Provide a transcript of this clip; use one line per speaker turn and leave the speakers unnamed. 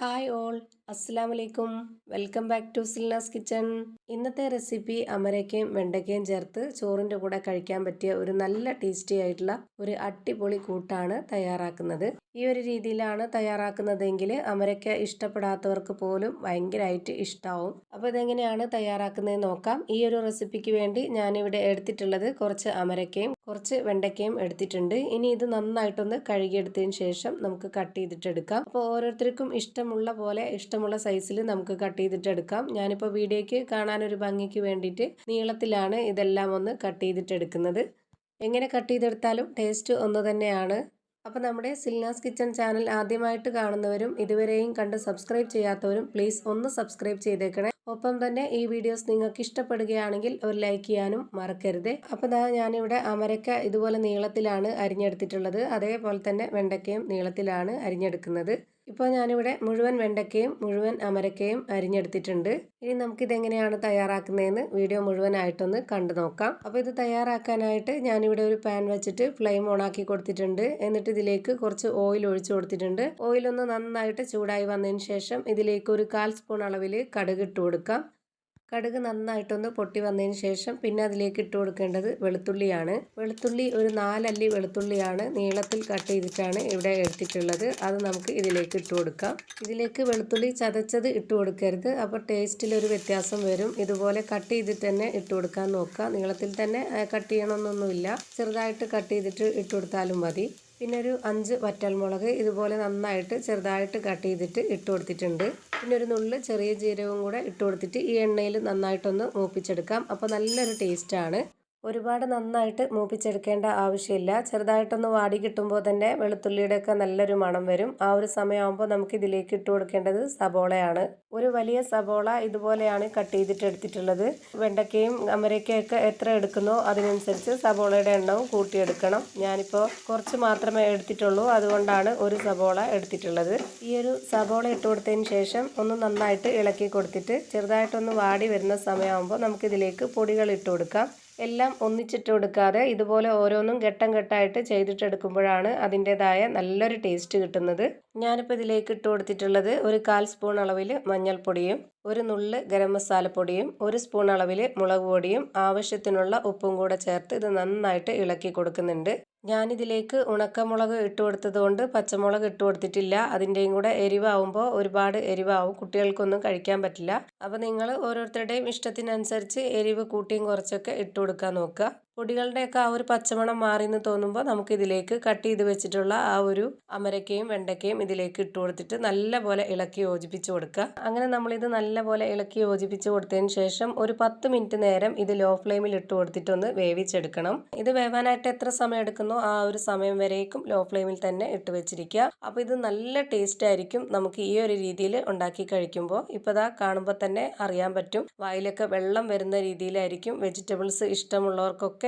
Hi all. അസ്സാം വലൈക്കും welcome back to Silnas kitchen. ഇന്നത്തെ റെസിപ്പി അമരയ്ക്കയും വെണ്ടയ്ക്കയും ചേർത്ത് ചോറിന്റെ കൂടെ കഴിക്കാൻ പറ്റിയ ഒരു നല്ല ടേസ്റ്റി ആയിട്ടുള്ള ഒരു അടിപൊളി കൂട്ടാണ് തയ്യാറാക്കുന്നത്. ഈ ഒരു രീതിയിലാണ് തയ്യാറാക്കുന്നതെങ്കിൽ അമരയ്ക്ക ഇഷ്ടപ്പെടാത്തവർക്ക് പോലും ഭയങ്കരമായിട്ട് ഇഷ്ടമാവും അപ്പോൾ ഇതെങ്ങനെയാണ് തയ്യാറാക്കുന്നത് നോക്കാം. ഈ ഒരു റെസിപ്പിക്ക് വേണ്ടി ഞാനിവിടെ എടുത്തിട്ടുള്ളത് കുറച്ച് അമരയ്ക്കയും കുറച്ച് വെണ്ടയ്ക്കയും എടുത്തിട്ടുണ്ട്. ഇനി ഇത് നന്നായിട്ടൊന്ന് കഴുകിയെടുത്തതിന് ശേഷം നമുക്ക് കട്ട് ചെയ്തിട്ടെടുക്കാം. അപ്പോൾ ഓരോരുത്തർക്കും ഇഷ്ടമുള്ള പോലെ ഇഷ്ടമുള്ള സൈസിൽ നമുക്ക് കട്ട് ചെയ്തിട്ടെടുക്കാം. ഞാനിപ്പോൾ വീഡിയോയ്ക്ക് കാണാനൊരു ഭംഗിക്ക് വേണ്ടിയിട്ട് നീളത്തിലാണ് ഇതെല്ലാം ഒന്ന് കട്ട് ചെയ്തിട്ടെടുക്കുന്നത്. എങ്ങനെ കട്ട് ചെയ്തെടുത്താലും ടേസ്റ്റ് ഒന്ന് തന്നെയാണ്. അപ്പോൾ നമ്മുടെ സിൽനാസ് കിച്ചൺ ചാനൽ ആദ്യമായിട്ട് കാണുന്നവരും ഇതുവരെയും കണ്ട് സബ്സ്ക്രൈബ് ചെയ്യാത്തവരും പ്ലീസ് ഒന്ന് സബ്സ്ക്രൈബ് ചെയ്തേക്കണേ. ഒപ്പം തന്നെ ഈ വീഡിയോസ് നിങ്ങൾക്ക് ഇഷ്ടപ്പെടുകയാണെങ്കിൽ ഒരു ലൈക്ക് ചെയ്യാനും മറക്കരുത്. അപ്പോൾ ദാ ഞാനിവിടെ അമരക്ക ഇതുപോലെ നീളത്തിലാണ് അരിഞ്ഞെടുത്തിട്ടുള്ളത്. അതേപോലെ തന്നെ വെണ്ടയ്ക്കയും നീളത്തിലാണ് അരിഞ്ഞെടുക്കുന്നത്. ഇപ്പോൾ ഞാനിവിടെ മുഴുവൻ വെണ്ടയ്ക്കയും മുഴുവൻ അമരക്കയും അരിഞ്ഞെടുത്തിട്ടുണ്ട്. ഇനി നമുക്കിതെങ്ങനെയാണ് തയ്യാറാക്കുന്നതെന്ന് വീഡിയോ മുഴുവനായിട്ടൊന്ന് കണ്ടു നോക്കാം. അപ്പോൾ ഇത് തയ്യാറാക്കാനായിട്ട് ഞാനിവിടെ ഒരു പാൻ വെച്ചിട്ട് ഫ്ലെയിം ഓൺ ആക്കി കൊടുത്തിട്ടുണ്ട്. എന്നിട്ട് ഇതിലേക്ക് കുറച്ച് ഓയിൽ ഒഴിച്ചു കൊടുത്തിട്ടുണ്ട്. ഓയിലൊന്ന് നന്നായിട്ട് ചൂടായി വന്നതിന് ശേഷം ഇതിലേക്ക് ഒരു കാൽ സ്പൂൺ അളവിൽ കടുക് ഇട്ട് കൊടുക്കാം. കടുക് നന്നായിട്ടൊന്ന് പൊട്ടി വന്നതിന് ശേഷം പിന്നെ അതിലേക്ക് ഇട്ട് കൊടുക്കേണ്ടത് വെളുത്തുള്ളിയാണ്. വെളുത്തുള്ളി ഒരു നാലല്ലി വെളുത്തുള്ളിയാണ് നീളത്തിൽ കട്ട് ചെയ്തിട്ടാണ് ഇവിടെ എടുത്തിട്ടുള്ളത്. അത് നമുക്ക് ഇതിലേക്ക് ഇട്ട് കൊടുക്കാം. ഇതിലേക്ക് വെളുത്തുള്ളി ചതച്ചത് ഇട്ട് കൊടുക്കരുത്. അപ്പോൾ ടേസ്റ്റിൽ ഒരു വ്യത്യാസം വരും. ഇതുപോലെ കട്ട് ചെയ്തിട്ട് തന്നെ ഇട്ട് കൊടുക്കാൻ നോക്കുക. നീളത്തിൽ തന്നെ കട്ട് ചെയ്യണമെന്നൊന്നുമില്ല. ചെറുതായിട്ട് കട്ട് ചെയ്തിട്ട് ഇട്ട് കൊടുത്താലും മതി. പിന്നെ ഒരു അഞ്ച് വറ്റൽമുളക് ഇതുപോലെ നന്നായിട്ട് ചെറുതായിട്ട് കട്ട് ചെയ്തിട്ട് ഇട്ട് കൊടുത്തിട്ടുണ്ട്. പിന്നെ ഒരു നുള്ള് ചെറിയ ജീരകവും കൂടെ ഇട്ട് കൊടുത്തിട്ട് ഈ എണ്ണയിൽ നന്നായിട്ടൊന്ന് മൂപ്പിച്ചെടുക്കാം. അപ്പോൾ നല്ലൊരു ടേസ്റ്റാണ് ഒരുപാട് നന്നായിട്ട് മൂപ്പിച്ചെടുക്കേണ്ട ആവശ്യമില്ല. ചെറുതായിട്ടൊന്ന് വാടി കിട്ടുമ്പോൾ തന്നെ വെളുത്തുള്ളിയുടെയൊക്കെ നല്ലൊരു മണം വരും. ആ ഒരു സമയമാകുമ്പോൾ നമുക്ക് ഇതിലേക്ക് ഇട്ട് കൊടുക്കേണ്ടത് സബോളയാണ്. ഒരു വലിയ സബോള ഇതുപോലെയാണ് കട്ട് ചെയ്തിട്ട് എടുത്തിട്ടുള്ളത്. വെണ്ടയ്ക്കയും അമരയ്ക്കയൊക്കെ എത്ര എടുക്കുന്നോ അതിനനുസരിച്ച് സബോളയുടെ എണ്ണവും കൂട്ടിയെടുക്കണം. ഞാനിപ്പോൾ കുറച്ച് മാത്രമേ എടുത്തിട്ടുള്ളൂ. അതുകൊണ്ടാണ് ഒരു സബോള എടുത്തിട്ടുള്ളത്. ഈ ഒരു സബോള ഇട്ട് കൊടുത്തതിന് ശേഷം ഒന്ന് നന്നായിട്ട് ഇളക്കി കൊടുത്തിട്ട് ചെറുതായിട്ടൊന്ന് വാടി വരുന്ന സമയമാകുമ്പോൾ നമുക്കിതിലേക്ക് പൊടികൾ ഇട്ട് കൊടുക്കാം. എല്ലാം ഒന്നിച്ചിട്ട് കൊടുക്കാതെ ഇതുപോലെ ഓരോന്നും ഘട്ടം ഘട്ടമായിട്ട് ചെയ്തിട്ടെടുക്കുമ്പോഴാണ് അതിന്റെതായ നല്ലൊരു ടേസ്റ്റ് കിട്ടുന്നത്. ഞാനിപ്പോൾ ഇതിലേക്ക് ഇട്ട് കൊടുത്തിട്ടുള്ളത് ഒരു കാൽ സ്പൂൺ അളവിൽ മഞ്ഞൾപ്പൊടിയും ഒരു നുള്ള് ഗരം മസാലപ്പൊടിയും ഒരു സ്പൂൺ അളവിൽ മുളക് പൊടിയും ആവശ്യത്തിനുള്ള ഉപ്പും കൂടെ ചേർത്ത് ഇത് നന്നായിട്ട് ഇളക്കി കൊടുക്കുന്നുണ്ട്. ഞാനിതിലേക്ക് ഉണക്കമുളക് ഇട്ട് കൊടുത്തത് കൊണ്ട് പച്ചമുളക് ഇട്ട് കൊടുത്തിട്ടില്ല. അതിന്റെയും കൂടെ എരിവാകുമ്പോൾ ഒരുപാട് എരിവാകും കുട്ടികൾക്കൊന്നും കഴിക്കാൻ പറ്റില്ല. അപ്പോൾ നിങ്ങൾ ഓരോരുത്തരുടെയും ഇഷ്ടത്തിനനുസരിച്ച് എരിവ് കൂട്ടിയും കുറച്ചൊക്കെ ഇട്ട് കൊടുക്കാൻ നോക്കുക. പൊടികളുടെയൊക്കെ ആ ഒരു പച്ചമണം മാറി എന്ന് തോന്നുമ്പോൾ നമുക്ക് ഇതിലേക്ക് കട്ട് ചെയ്ത് വെച്ചിട്ടുള്ള ആ ഒരു അമരക്കയും വെണ്ടയ്ക്കയും ഇതിലേക്ക് ഇട്ട് കൊടുത്തിട്ട് നല്ലപോലെ ഇളക്കി യോജിപ്പിച്ച് കൊടുക്കുക. അങ്ങനെ നമ്മളിത് നല്ലപോലെ ഇളക്കി യോജിപ്പിച്ച് കൊടുത്തതിന് ശേഷം ഒരു പത്ത് മിനിറ്റ് നേരം ഇത് ലോ ഫ്ലെയിമിൽ ഇട്ട് കൊടുത്തിട്ടൊന്ന് വേവിച്ചെടുക്കണം. ഇത് വേവാനായിട്ട് എത്ര സമയം എടുക്കുന്നോ ആ ഒരു സമയം വരേക്കും ലോ ഫ്ലെയിമിൽ തന്നെ ഇട്ട് വെച്ചിരിക്കുക. അപ്പോൾ ഇത് നല്ല ടേസ്റ്റ് ആയിരിക്കും നമുക്ക് ഈ ഒരു രീതിയിൽ ഉണ്ടാക്കി കഴിക്കുമ്പോൾ. ഇപ്പോൾ ഇതാ കാണുമ്പോൾ തന്നെ അറിയാൻ പറ്റും. വായിലൊക്കെ വെള്ളം വരുന്ന രീതിയിലായിരിക്കും. വെജിറ്റബിൾസ് ഇഷ്ടമുള്ളവർക്കൊക്കെ